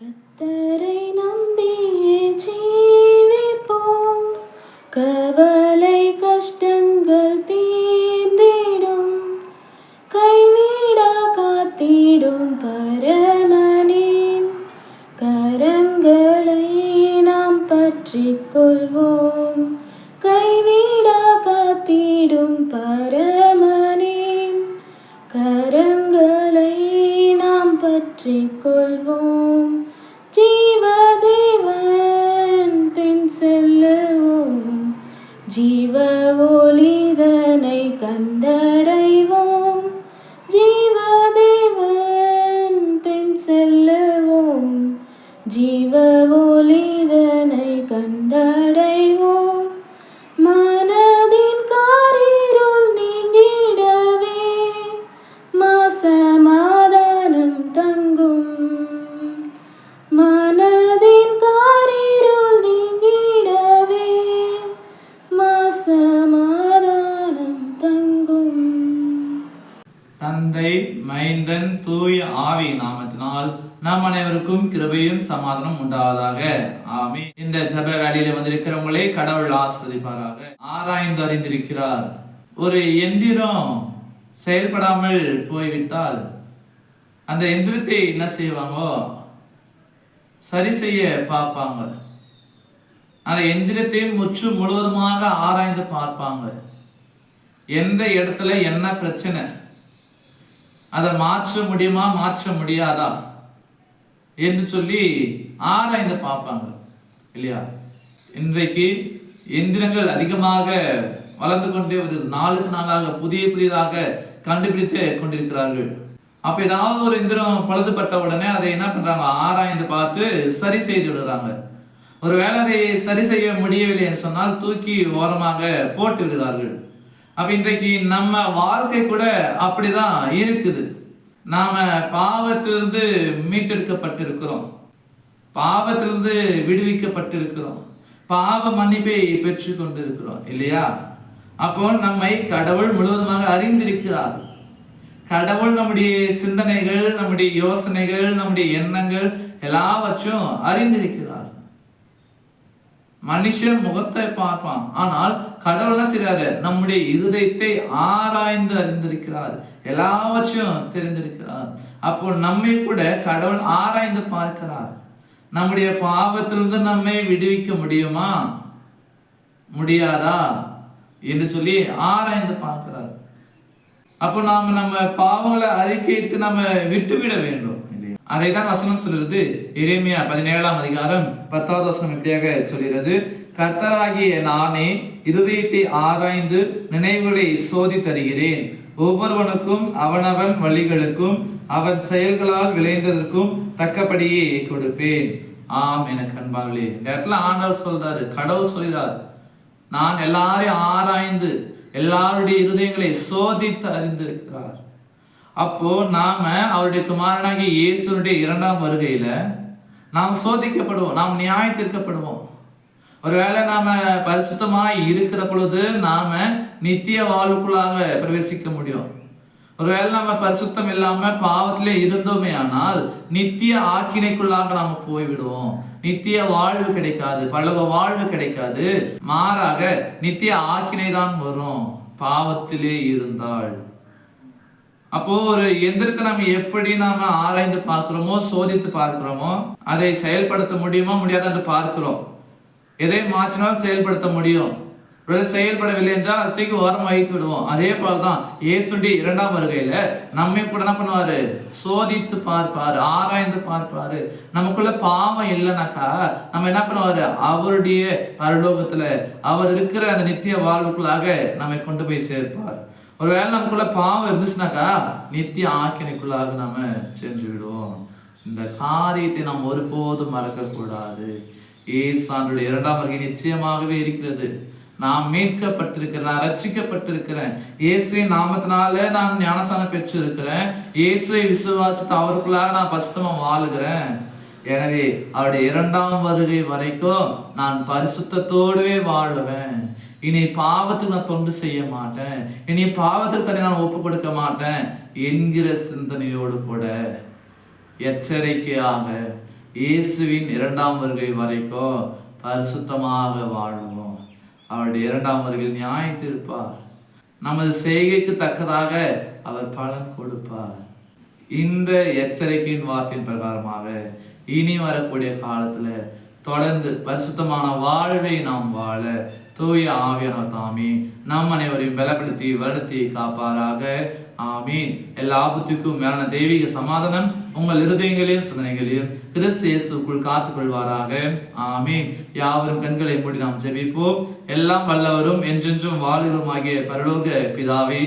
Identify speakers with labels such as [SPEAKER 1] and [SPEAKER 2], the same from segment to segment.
[SPEAKER 1] கத்தரை நம்பியே ஜீவிப்போம். கவலை கஷ்டங்கள் தீர்ந்திடும். கைவிடா காத்திடும் பரமனின். கரங்களை நாம் பற்றிக் கொள்வோம். கைவிடா காத்திடும் பரமனின். கரங்களை நாம் பற்றிக் கொள்வோம்.
[SPEAKER 2] தந்தை மைந்தன் தூய ஆவி நாமத்தினால் நாம் அனைவருக்கும் கிருபையும் சமாதானம் உண்டாவதாக. ஆமே இந்த ஜப வேலையில வந்திருக்கிறவங்களே கடவுள் ஆஸ்வதிப்பாராக ஆராய்ந்து அறிந்திருக்கிறார். ஒரு எந்திரம் செயல்படாமல் போய்விட்டால் அந்த எந்திரத்தை என்ன செய்வாங்கோ? சரி செய்ய பார்ப்பாங்க. அந்த எந்திரத்தை முற்று முழுவதுமாக ஆராய்ந்து பார்ப்பாங்க. எந்த இடத்துல என்ன பிரச்சனை? அதை மாற்ற முடியுமா மாற்ற முடியாதா? என்று சொல்லி ஆராய்ந்து பார்ப்பாங்க இல்லையா? இன்றைக்கு எந்திரங்கள் அதிகமாக வளர்ந்து கொண்டே வருது. நாளுக்கு நாளாக புதிய புதியதாக கண்டுபிடித்து கொண்டிருக்கிறார்கள். அப்ப ஏதாவது ஒரு எந்திரம் பழுதுபட்ட உடனே அதை என்ன பண்றாங்க? ஆராய்ந்து பார்த்து சரி செய்து விடுறாங்க. ஒருவேளை அதை சரி செய்ய முடியவில்லை என்று சொன்னால் தூக்கி ஓரமாக போட்டு விடுகிறார்கள். அப்போ இன்றைக்கு நம்ம வாழ்க்கை கூட அப்படிதான் இருக்குது. நாம பாவத்திலிருந்து மீட்டெடுக்கப்பட்டிருக்கிறோம். பாவத்திலிருந்து விடுவிக்கப்பட்டிருக்கிறோம். பாவ மன்னிப்பை பெற்று கொண்டிருக்கிறோம் இல்லையா? அப்போ நம்மை கடவுள் முழுவதுமாக அறிந்திருக்கிறார். கடவுள் நம்முடைய சிந்தனைகள் நம்முடைய யோசனைகள் நம்முடைய எண்ணங்கள் எல்லாவற்றையும் அறிந்திருக்கிறார். மனுஷன் முகத்தை பார்ப்பான். ஆனால் கடவுள் என்ன நம்முடைய இருதயத்தை ஆராய்ந்து அறிந்திருக்கிறார். எல்லாவற்றையும் தெரிந்திருக்கிறார். அப்போ நம்மை கூட கடவுள் ஆராய்ந்து பார்க்கிறார். நம்முடைய பாவத்திலிருந்து நம்மை விடுவிக்க முடியுமா? முடியாதா? என்று சொல்லி ஆராய்ந்து பார்க்கிறார். அப்போ நாம் நம்ம பாவங்களை அறிக்கையிட்டு நம்ம விட்டுவிட வேண்டும். அதை தான் வசனம் சொல்கிறது எரேமியா பதினேழாம் அதிகாரம் பத்தாவது வசனம் இப்படியாக சொல்கிறது. கர்த்தராகிய நானே இருதயத்தை ஆராய்ந்து நினைவுகளை சோதி தருகிறேன் ஒவ்வொருவனுக்கும் அவனவன் வழிகளுக்கும் அவன் செயல்களால் விளைந்ததற்கும் தக்கபடியே கொடுப்பேன். ஆம் எனக்கு அன்பாங்களே இந்த இடத்துல ஆண்டவர் சொல்றாரு கடவுள் சொல்கிறார் நான் எல்லாரையும் ஆராய்ந்து எல்லாருடைய இருதயங்களை சோதித்து அறிந்திருக்கிறார். அப்போ நாம் அவருடைய குமாரனாகிய இயேசுனுடைய இரண்டாம் வருகையில் நாம் சோதிக்கப்படுவோம் நாம் நியாயத்திற்கப்படுவோம் ஒருவேளை நாம் பரிசுத்தமாக இருக்கிற பொழுது நாம் நித்திய வாழ்வுக்குள்ளாக பிரவேசிக்க முடியும். ஒருவேளை நம்ம பரிசுத்தம் இல்லாமல் பாவத்திலே இருந்தோமே ஆனால் நித்திய ஆக்கினைக்குள்ளாக நாம் போய்விடுவோம். நித்திய வாழ்வு கிடைக்காது பலக வாழ்வு கிடைக்காது. மாறாக நித்திய ஆக்கினை தான் வரும் பாவத்திலே இருந்தால். அப்போ ஒரு எந்திரத்தை நம்ம எப்படி நாம ஆராய்ந்து பார்க்கிறோமோ சோதித்து பார்க்கிறோமோ அதை செயல்படுத்த முடியுமா முடியாதான்னு பார்க்கிறோம். எதை மாற்றினால் செயல்படுத்த முடியும்? ஒருவேளை செயல்படவில்லை என்றால் அதை தூக்கி ஓரம் வைத்து விடுவோம். அதே போலதான் ஏசுண்டி இரண்டாம் வருகையில நம்மை கூட என்ன பண்ணுவாரு? சோதித்து பார்ப்பாரு ஆராய்ந்து பார்ப்பாரு. நமக்குள்ள பாவம் இல்லைனாக்கா நம்ம என்ன பண்ணுவாரு? அவருடைய பரலோகத்துல அவர் இருக்கிற அந்த நித்திய வாழ்வுக்குள்ளாக நம்மை கொண்டு போய் சேர்ப்பார். ஒருவேளை நமக்குள்ள பாவம் இருந்துச்சுனாக்கா நித்திய ஆக்கினைக்குள்ளாக நாம சென்று விடுவோம். இந்த காரியத்தை நாம் ஒருபோதும் மறக்கக்கூடாது. ஏசானுடைய இரண்டாம் வருகை நிச்சயமாகவே இருக்கிறது. நான் மீட்கப்பட்டிருக்கிறேன் நான் ரட்சிக்கப்பட்டிருக்கிறேன் இயேசுவை நாமத்தினால நான் ஞானசானம் பெற்றிருக்கிறேன். இயேசுவை விசுவாசித்து அவருக்குள்ளாக நான் பசுத்தமா வாழுகிறேன். எனவே அவருடைய இரண்டாம் வருகை வரைக்கும் நான் பரிசுத்தத்தோடவே வாழுவேன். இனி பாவத்துக்கு நான் தொண்டு செய்ய மாட்டேன். இனி பாவத்துக்கு தனி நான் ஒப்பு கொடுக்க மாட்டேன் என்கிற சிந்தனையோடு கூட எச்சரிக்கையாக இயேசுவின் இரண்டாம் வருகை வரைக்கும் பரிசுத்தமாக வாழுவோம். அவருடைய இரண்டாம் வருகையில் நியாயத்திருப்பார் நமது செய்கைக்கு தக்கதாக அவர் பலன் கொடுப்பார். இந்த எச்சரிக்கையின் வார்த்தையின் பிரகாரமாக இனி வரக்கூடிய காலத்தில் தொடர்ந்து பரிசுத்தமான வாழ்வை நாம் வாழ தூய ஆவியானவர் தாமே நம் அனைவரையும் பலப்படுத்தி வருத்தி காப்பாராக. ஆமீன். எல்லா ஆபத்துக்கும் மேலான தெய்வீக சமாதானம் உங்கள் இருதயங்களையும் சிந்தனைகளையும் கிறிஸ்து இயேசுக்குள் காத்துக்கொள்வாராக. ஆமீன். யாவரும் கண்களை மூடி நாம் ஜெபிப்போம். எல்லாம் வல்லவரும் என்றென்றும் வாழ்கிறோம் ஆகிய பரலோக பிதாவே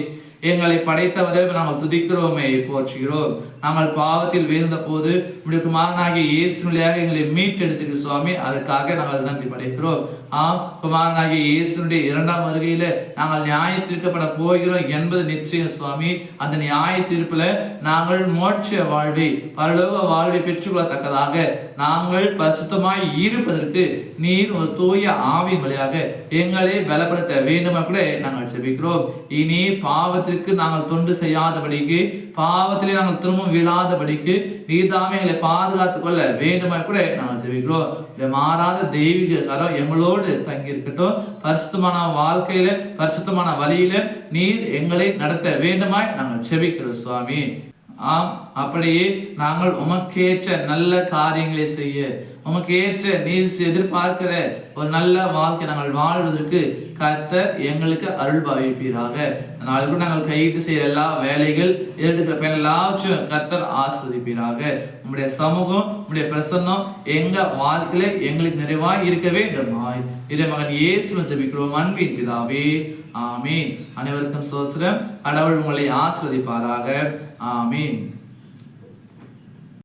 [SPEAKER 2] எங்களை படைத்தவரை நாங்கள் துதிக்கிறோமே போற்றுகிறோம். நாங்கள் பாவத்தில் வீழ்ந்த போது உடைய குமாரனாகிய இயேசு வழியாக எங்களை மீட்டெடுத்துக்கு சுவாமி. அதற்காக நாங்கள் நன்றி படைக்கிறோம். ஆம் குமாரனாகிய இயேசுனுடைய இரண்டாம் வருகையில நாங்கள் நியாய தீர்க்கப்பட போகிறோம் என்பது நிச்சயம் சுவாமி. அந்த நியாய தீர்ப்புல நாங்கள் மோட்ச வாழ்வை பரலோக வாழ்வை பெற்றுக்கொள்ளத்தக்கதாக நாங்கள் பரிசுத்தமாய் இருப்பதற்கு நீர் ஒரு தூய ஆவின் வழியாக எங்களை பலப்படுத்த வேண்டுமா கூட நாங்கள் செபிக்கிறோம். இனி பாவத்திற்கு நாங்கள் தொண்டு செய்யாதபடிக்கு பாவத்திலே நாங்கள் திரும்பவும் வீழாதபடிக்கு நீதாமே எங்களை பாதுகாத்துக் கொள்ள வேண்டுமா கூட நாங்கள் செபிக்கிறோம். மாறாத தெய்வீக கரம் எங்களோடு தங்கி இருக்கட்டும் பரிசுத்தமான வாழ்க்கையில பரிசுத்தமான வழியில நீர் எங்களை நடத்த வேண்டுமாய் நாங்கள் செபிக்கிறோம் சுவாமி. ஆம் அப்படியே நாங்கள் உமக்கேற்ற நல்ல காரியங்களை செய்ய உமக்கேற்ற நீர் எதிர்பார்க்கிற ஒரு நல்ல வாழ்க்கை நாங்கள் வாழ்வதற்கு கர்த்தர் எங்களுக்கு அருள் பாவிப்பீராக நாள் கூட நாங்கள் கையிட்டு செய்கிற எல்லா வேலைகள் எடுக்கிற பயன் எல்லாச்சும் கர்த்தர் ஆஸ்வதிப்பீராக உங்களுடைய சமூகம் உங்களுடைய பிரசன்னம் எங்க வாழ்க்கையில எங்களுக்கு நிறைவாய் இருக்க வேண்டுமாய். இதை மகன் இயேசு ஜபிக்கிறோம் அன்பின் பிதாவே. ஆமீன். அனைவருக்கும் சோசரம் கடவுள் உங்களை ஆஸ்வதிப்பாராக ஆமீன்.